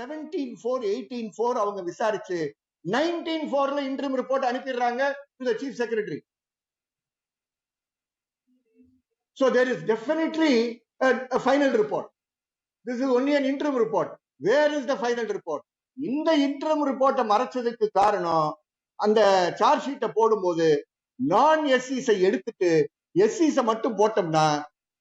Seventeen four eighteen four அவங்க விசாரிச்சு nineteen ஃபோர்ல interim report அனுப்பிடுறாங்க to the chief secretary so there is definitely final report this is only an interim report where is the final report இந்த interim ரிப்போர்ட்டை மறைச்சதுக்கு காரணம் அந்த charge ஷீட்டை போடும்போது நான் எஸ்இஸை எடுத்துட்டு எஸ்இஸை மட்டும் போட்டோம்னா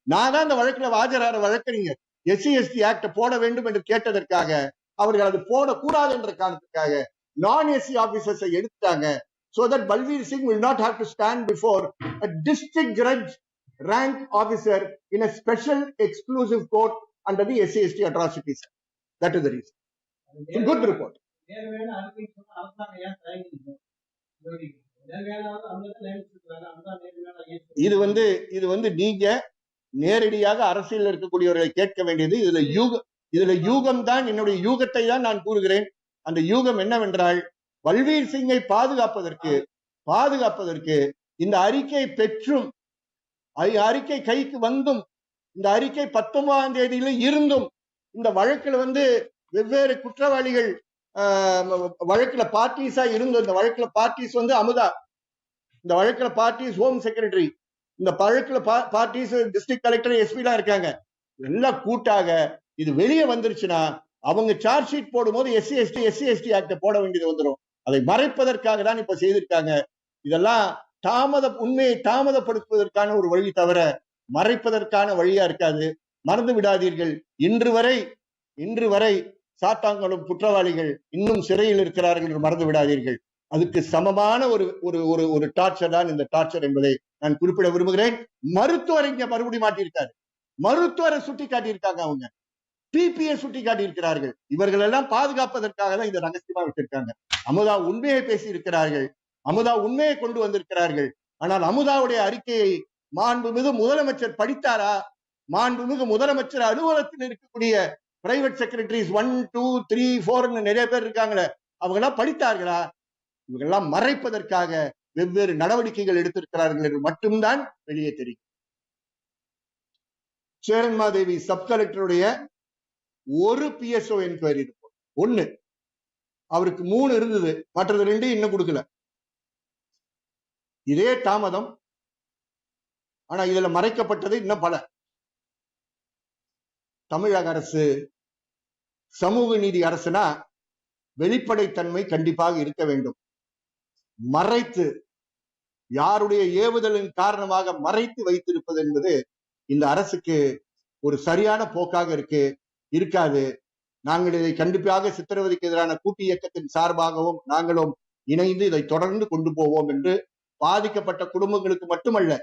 நான் தான் அந்த வழக்குல ஆஜரான வழக்கறிஞர் எஸ்சி எஸ்டி ஆக்ட போட வேண்டும் என்று கேட்டதற்காக அவர்கள் அது போடக்கூடாது என்ற காரணத்துக்காக நான் எஸ்சி ஆபீசர்ஸை எடுத்தாங்க so that Balveer Singh will not have to stand before a district judge rank officer in a special exclusive court under the SCST atrocities. That is the reason. It's a good report. இது வந்து இது வந்து நீங்க நேரடியாக அரசியல் இருக்கக்கூடியவர்களை கேட்க வேண்டியது இதுல யூக இதுல யூகம் தான் என்னுடைய யூகத்தை தான் நான் கூறுகிறேன். அந்த யூகம் என்னவென்றால் பல்வீர் சிங்கை பாதுகாப்பதற்கு பாதுகாப்பதற்கு இந்த அறிக்கை பெற்றும் அறிக்கை கைக்கு வந்தும் இந்த அறிக்கை பத்தொன்பதாம் தேதியில இருந்தும் இந்த வழக்குல வந்து வெவ்வேறு குற்றவாளிகள் ஆஹ், வழக்குல பார்ட்டிஸா இருந்தும் இந்த வழக்குல பார்ட்டிஸ் வந்து அமுதா இந்த வழக்குல பார்ட்டிஸ் ஹோம் செக்ரட்டரி இந்த வழக்குல பார்ட்டிஸ் டிஸ்ட்ரிக்ட் கலெக்டர் எஸ்பி எல்லாம் இருக்காங்க. எல்லாம் கூட்டாக இது வெளியே வந்துருச்சுன்னா அவங்க சார்ஜ் ஷீட் போடும்போது எஸ்சி எஸ்டி எஸ்சி எஸ்டி ஆக்ட போட வேண்டியது வந்துடும் அதை மறைப்பதற்காக தான் இப்ப செய்திருக்காங்க. இதெல்லாம் தாமத உண்மையை தாமதப்படுத்துவதற்கான ஒரு வழி தவிர மறைப்பதற்கான வழியா இருக்காது. மறந்து விடாதீர்கள். இன்று வரை இன்று வரை சாத்தாங்களும் குற்றவாளிகள் இன்னும் சிறையில் இருக்கிறார்கள் என்று மறந்து விடாதீர்கள். அதுக்கு சமமான ஒரு ஒரு ஒரு ஒரு டார்ச்சர் தான் இந்த டார்ச்சர் என்பதை நான் குறிப்பிட விரும்புகிறேன். மருத்துவர் இங்க மறுபடி மாட்டியிருக்காரு. மருத்துவரை சுட்டி காட்டியிருக்காங்க அவங்க. பிபிஐ சுட்டி காட்டியிருக்கிறார்கள். இவர்கள் எல்லாம் பாதுகாப்பதற்காக தான் இந்த ரகசியமா விட்டிருக்காங்க. அமுதா உண்மையை பேசி இருக்கிறார்கள் அமுதா உண்மையை கொண்டு வந்திருக்கிறார்கள். ஆனால் அமுதாவுடைய அறிக்கையை மாண்புமிகு முதலமைச்சர் படித்தாரா? மாண்புமிகு முதலமைச்சர் அலுவலகத்தில் இருக்கக்கூடிய private secretaries one two three ஃபோர்னு நிறைய பேர் இருக்காங்களே அவங்க எல்லாம் படித்தார்களா? இவங்கெல்லாம் மறைப்பதற்காக வெவ்வேறு நடவடிக்கைகள் எடுத்திருக்கிறார்கள் என்று மட்டும்தான் வெளியே தெரியும். சேரன்மாதேவி சப் கலெக்டருடைய ஒரு பிஎஸ்ஓ என்கொயரி ரிப்போர்ட் ஒண்ணு. அவருக்கு மூணு இருந்தது. மற்றது ரெண்டு இன்னும் கொடுக்கல. இதே தாமதம். ஆனா இதுல மறைக்கப்பட்டது இன்னும் பல. தமிழக அரசு சமூக நீதி அரசுனா வெளிப்படைத்தன்மை கண்டிப்பாக இருக்க வேண்டும். மறைத்து யாருடைய ஏவுதலின் காரணமாக மறைத்து வைத்திருப்பது என்பது இந்த அரசுக்கு ஒரு சரியான போக்காக இருக்கு. இருக்காது. நாங்கள் இதை கண்டிப்பாக சித்திரவதைக்கு எதிரான கூட்டு இயக்கத்தின் சார்பாகவும் நாங்களும் இணைந்து இதை தொடர்ந்து கொண்டு போவோம் என்று பாதிக்கப்பட்ட குடும்பங்களுக்கு மட்டுமல்ல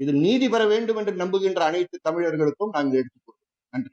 இது நீதி பெற வேண்டும் என்று நம்புகின்ற அனைத்து தமிழர்களுக்கும் நாங்கள் எடுத்துக்கொள்வோம் நன்றி.